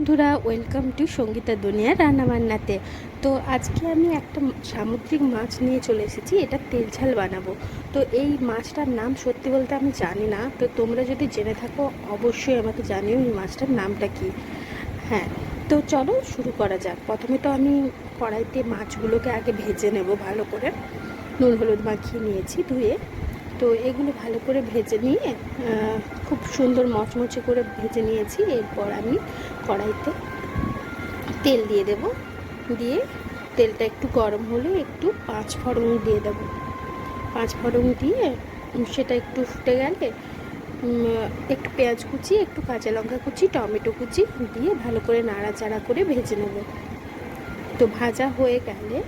বন্ধুরা welcome to Sangeeta দুনিয়া রান্নাবান্নাতে। তো আজকে আমি একটা সামুদ্রিক মাছ নিয়ে চলে এসেছি, এটা তেল ঝাল বানাবো। তো এই মাছটার নাম সত্যি বলতে আমি জানি না, তো তোমরা যদি জেনে থাকো, অবশ্যই আমাকে জানিও এই মাছটার নামটা কি। হ্যাঁ তো চলো শুরু করা যাক। প্রথমে তো আমি কড়াইতে মাছগুলোকে আগে ভেজে নেব ভালো করে। নুন, হলুদ মাখিয়ে নিয়েছি ধুয়ে। তো এগুলো ভালো করে ভেজে নিয়ে খুব সুন্দর মচমচে করে ভেজে নিয়েছি। এরপর আমি কড়াইতে তেল দিয়ে দেব। দিয়ে তেলটা একটু গরম হলে একটু পাঁচ ফোড়ন দিয়ে দেব। পাঁচ ফোড়ন দিয়ে সেটা একটু ফুটে গেলে একটু পেঁয়াজ কুচি, একটু কাঁচা লঙ্কা কুচি, টমেটো কুচি দিয়ে ভালো করে নাড়াচাড়া করে ভেজে নেব। তো ভাজা হয়ে গেলে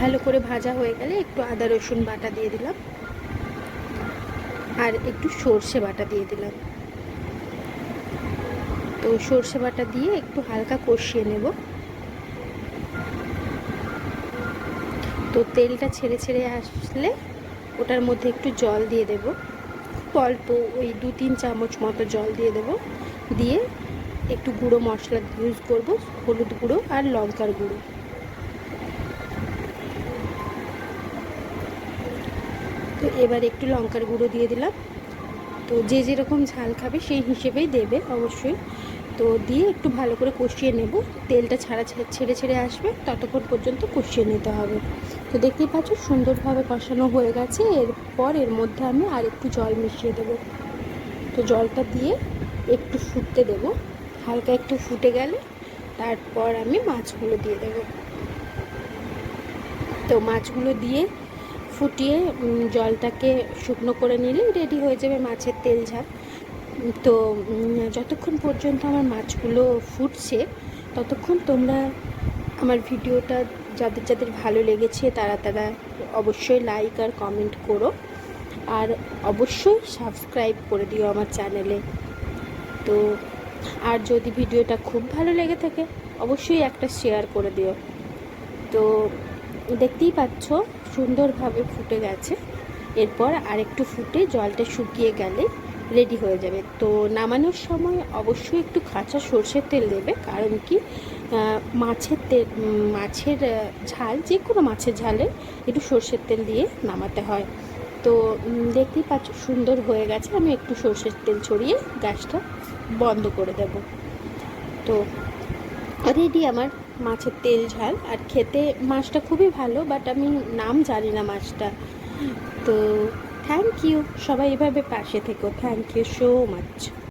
ভালো করে ভাজা হয়ে গেলে একটু আদা, রসুন বাটা দিয়ে দিলাম। আর একটু সর্ষে বাটা দিয়ে দিলাম। তো সর্ষে বাটা দিয়ে একটু হালকা কষিয়ে নেব। তো তেলটা ছেড়ে ছেড়ে আসলে ওটার মধ্যে একটু জল দিয়ে দেব। খুব অল্প, ওই দু তিন চামচ মতো জল দিয়ে দেব। দিয়ে একটু গুঁড়ো মশলা ইউজ করব, হলুদ গুঁড়ো আর লঙ্কার গুঁড়ো। তো এবার একটু লঙ্কার গুঁড়ো দিয়ে দিলাম। তো যে যেরকম ঝাল খাবে সেই হিসেবেই দেবে অবশ্যই। তো দিয়ে একটু ভালো করে কষিয়ে নেব। তেলটা ছাড়া ছেড়ে ছেড়ে আসবে, ততক্ষণ পর্যন্ত কষিয়ে নিতে হবে। তো দেখতেই পাচ্ছ সুন্দরভাবে কষানো হয়ে গেছে। এরপর এর মধ্যে আমি আর একটু জল মিশিয়ে দেবো। তো জলটা দিয়ে একটু ফুটতে দেব। হালকা একটু ফুটে গেলে তারপর আমি মাছগুলো দিয়ে দেবো। তো মাছগুলো দিয়ে ফুটিয়ে জলটাকে শুকনো করে নিলে রেডি হয়ে যাবে মাছের তেল ঝাল। তো যতক্ষণ পর্যন্ত আমার মাছগুলো ফুটছে, ততক্ষণ তোমরা আমার ভিডিওটা যাদের যাদের ভালো লেগেছে তারা তারা অবশ্যই লাইক আর কমেন্ট করো। আর অবশ্যই সাবস্ক্রাইব করে দিও আমার চ্যানেলে তো, আর যদি ভিডিওটা খুব ভালো লেগে থাকে, অবশ্যই একটা শেয়ার করে দিও। তো দেখতেই পাচ্ছ, সুন্দরভাবে ফুটে গেছে। এরপর আরেকটু ফুটে জলটা শুকিয়ে গেলে রেডি হয়ে যাবে। তো নামানোর সময় অবশ্যই একটু কাঁচা সর্ষের তেল দেবে, কারণ কি মাছের তেল মাছের ঝাল যে কোনো মাছের ঝালে একটু সর্ষের তেল দিয়ে নামাতে হয়। তো দেখতেই পাচ্ছ সুন্দর হয়ে গেছে। আমি একটু সর্ষের তেল ছড়িয়ে গ্যাসটা বন্ধ করে দেব। তো রেডি আমার মাছের তেল, ঝাল। আর খেতে মাছটা খুবই ভালো বাট আমি নাম জানি না মাছটা। তো থ্যাংক ইউ সবাই এভাবে পাশে থেকো। Thank you so much